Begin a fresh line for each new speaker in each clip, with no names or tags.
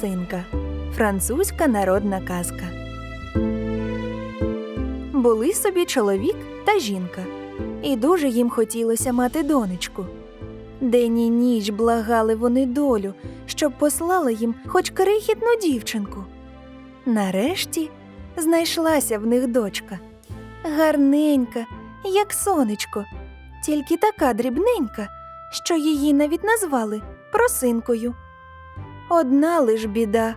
Просинка. Французька народна казка. Були собі чоловік та жінка, і дуже їм хотілося мати донечку. День і ніч благали вони долю, щоб послала їм хоч крихітну дівчинку. Нарешті знайшлася в них дочка. Гарненька, як сонечко, тільки така дрібненька, що її навіть назвали просинкою. Одна лиш біда.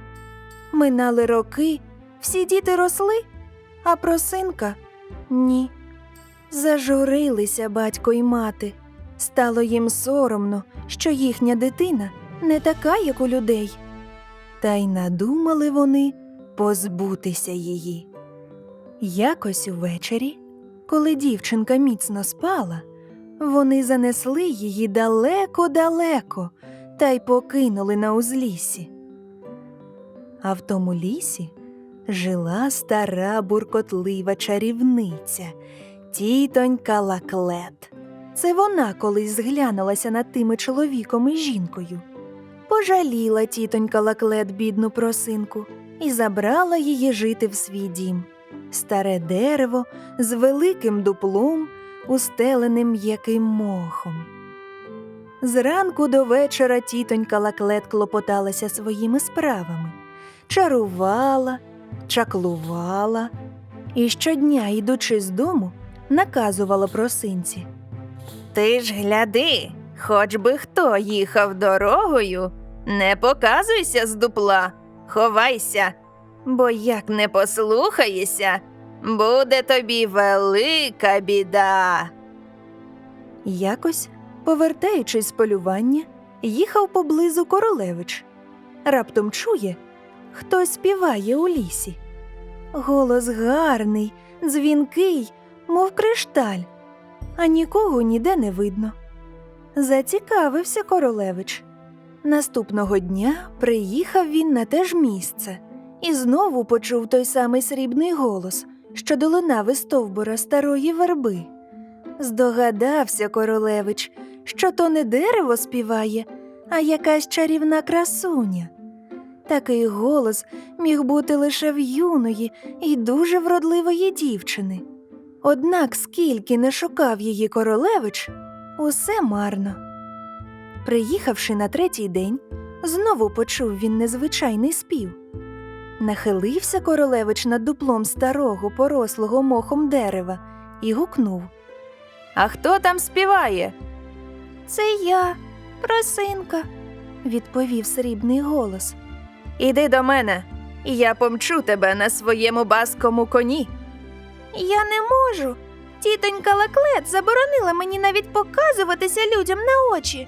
Минали роки, всі діти росли, а просинка ні. Зажурилися батько й мати. Стало їм соромно, що їхня дитина не така, як у людей. Та й надумали вони позбутися її. Якось увечері, коли дівчинка міцно спала, вони занесли її далеко-далеко та й покинули на узліссі. А в тому лісі жила стара буркотлива чарівниця, тітонька Лаклет. Це вона колись зглянулася над тими чоловіком і жінкою. Пожаліла тітонька Лаклет бідну просинку і забрала її жити в свій дім. Старе дерево з великим дуплом, устеленим м'яким мохом. Зранку до вечора тітонька Лаклет клопоталася своїми справами, чарувала, чаклувала і щодня, йдучи з дому, наказувала просинці. Ти ж гляди, хоч би хто їхав дорогою, не показуйся з дупла, ховайся, бо як не послухаєшся, буде тобі велика біда. Якось, повертаючись з полювання, їхав поблизу королевич. Раптом чує, хтось співає у лісі. Голос гарний, дзвінкий, мов кришталь, а нікого ніде не видно. Зацікавився королевич. Наступного дня приїхав він на те ж місце і знову почув той самий срібний голос, що долинав із стовбура старої верби. Здогадався королевич, що то не дерево співає, а якась чарівна красуня. Такий голос міг бути лише в юної і дуже вродливої дівчини. Однак, скільки не шукав її королевич, усе марно. Приїхавши на третій день, знову почув він незвичайний спів. Нахилився королевич над дуплом старого, порослого мохом дерева і гукнув. А хто там співає? Це я, просинка, відповів срібний голос. Іди до мене, і я помчу тебе на своєму баскому коні. Я не можу. Тітонька Лаклет заборонила мені навіть показуватися людям на очі.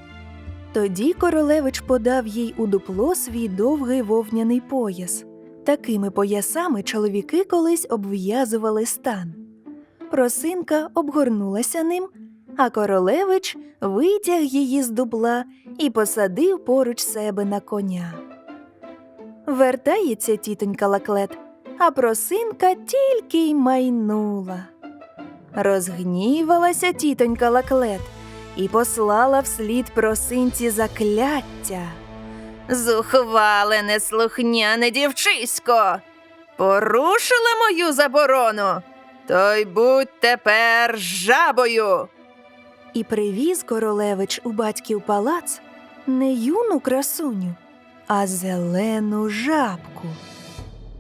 Тоді королевич подав їй у дупло свій довгий вовняний пояс. Такими поясами чоловіки колись обв'язували стан. Просинка обгорнулася ним, а королевич витяг її з дупла і посадив поруч себе на коня. Вертається тітонька Лаклет, а просинка тільки й майнула. Розгнівалася тітонька Лаклет і послала вслід просинці закляття. Зухвале неслухняне дівчисько, порушила мою заборону, то й будь тепер жабою. І привіз королевич у батьків палац не юну красуню, а зелену жабку.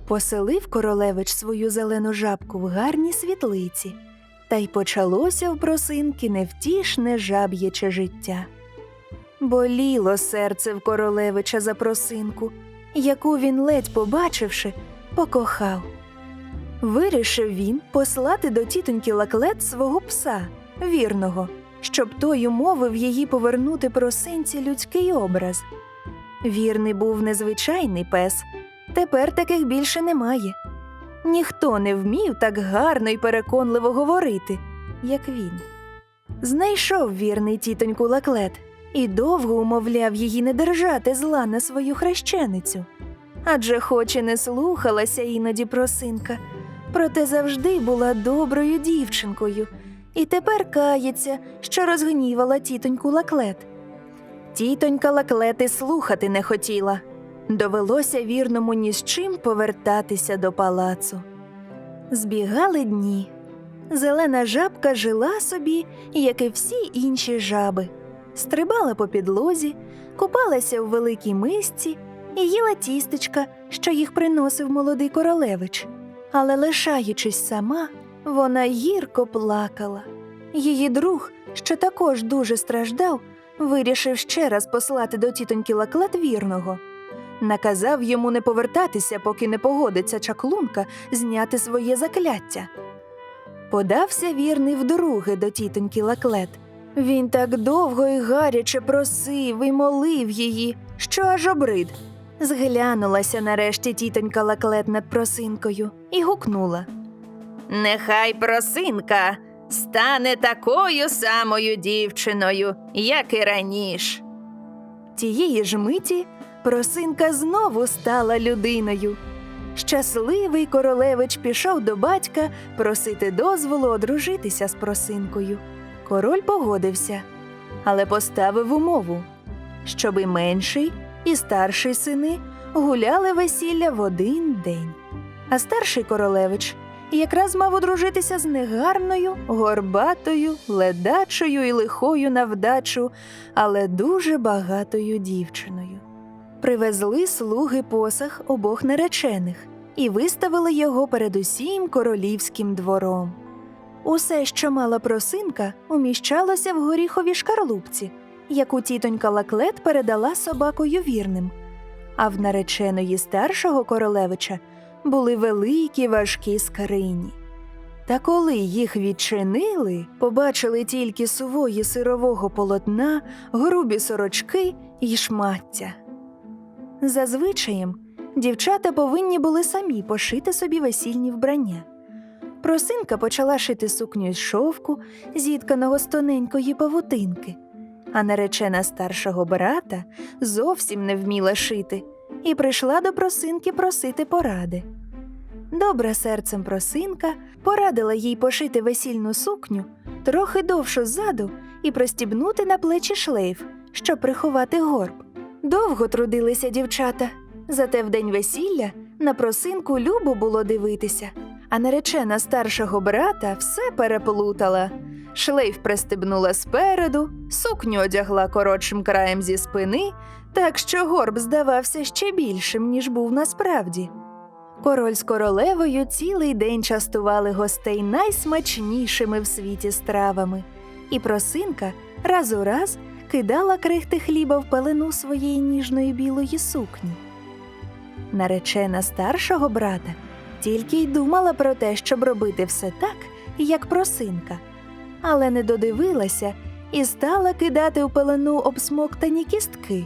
Поселив королевич свою зелену жабку в гарній світлиці, та й почалося в просинки невтішне жаб'яче життя. Боліло серце в королевича за просинку, яку він, ледь побачивши, покохав. Вирішив він послати до тітоньки Лаклет свого пса, вірного, щоб той умовив її повернути просинці людський образ. Вірний був незвичайний пес, тепер таких більше немає. Ніхто не вмів так гарно й переконливо говорити, як він. Знайшов вірний тітоньку Лаклет і довго умовляв її не держати зла на свою хрещеницю. Адже хоч і не слухалася іноді просинка, проте завжди була доброю дівчинкою і тепер кається, що розгнівала тітоньку Лаклет. Тітонька Лаклет і слухати не хотіла. Довелося вірному ні з чим повертатися до палацу. Збігали дні. Зелена жабка жила собі, як і всі інші жаби, стрибала по підлозі, купалася у великій мисці і їла тістечка, що їх приносив молодий королевич. Але, лишаючись сама, вона гірко плакала. Її друг, що також дуже страждав, вирішив ще раз послати до тітоньки лаклет вірного. Наказав йому не повертатися, поки не погодиться чаклунка зняти своє закляття. Подався вірний вдруге до тітоньки лаклет. Він так довго і гаряче просив і молив її, що аж обрид. Зглянулася нарешті тітонька лаклет над просинкою і гукнула. Нехай просинка стане такою самою дівчиною, як і раніше. Тієї ж миті просинка знову стала людиною. Щасливий королевич пішов до батька просити дозволу одружитися з просинкою. Король погодився, але поставив умову, щоби менший і старший сини гуляли весілля в один день. А старший королевич якраз мав одружитися з негарною, горбатою, ледачою і лихою на вдачу, але дуже багатою дівчиною. Привезли слуги посах обох наречених і виставили його перед усім королівським двором. Усе, що мала просинка, уміщалося в горіховій шкарлупці, яку тітонька Лаклет передала собакою вірним. А в нареченої старшого королевича були великі важкі скрині. Та коли їх відчинили, побачили тільки сувої сирового полотна, грубі сорочки й шмаття. За звичаєм, дівчата повинні були самі пошити собі весільні вбрання. Просинка почала шити сукню з шовку, зітканого з тоненької павутинки, а наречена старшого брата зовсім не вміла шити і прийшла до просинки просити поради. Добра серцем просинка порадила їй пошити весільну сукню трохи довшу ззаду і простібнути на плечі шлейф, щоб приховати горб. Довго трудилися дівчата, зате в день весілля на просинку любо було дивитися, а наречена старшого брата все переплутала. Шлейф пристебнула спереду, сукню одягла коротшим краєм зі спини, так що горб здавався ще більшим, ніж був насправді. Король з королевою цілий день частували гостей найсмачнішими в світі стравами, і просинка раз у раз кидала крихти хліба в пелену своєї ніжної білої сукні. Наречена старшого брата тільки й думала про те, щоб робити все так, як просинка, але не додивилася і стала кидати в пелену обсмоктані кістки.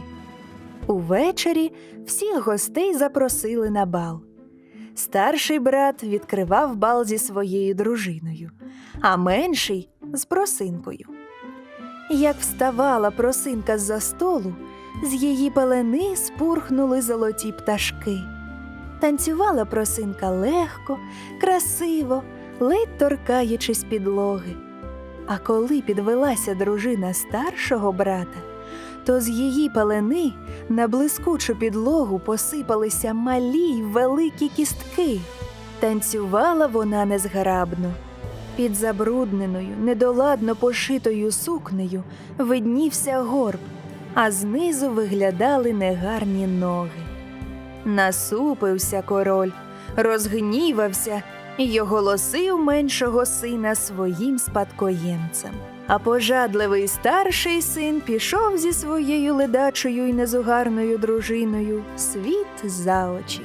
Увечері всіх гостей запросили на бал. Старший брат відкривав бал зі своєю дружиною, а менший з просинкою. Як вставала просинка з-за столу, з її пелени спурхнули золоті пташки. Танцювала просинка легко, красиво, ледь торкаючись підлоги. А коли підвелася дружина старшого брата, то з її пелени на блискучу підлогу посипалися малі й великі кістки. Танцювала вона незграбно. Під забрудненою, недоладно пошитою сукнею виднівся горб, а знизу виглядали негарні ноги. Насупився король, розгнівався і оголосив меншого сина своїм спадкоємцем. А пожадливий старший син пішов зі своєю ледачою і незугарною дружиною світ за очі.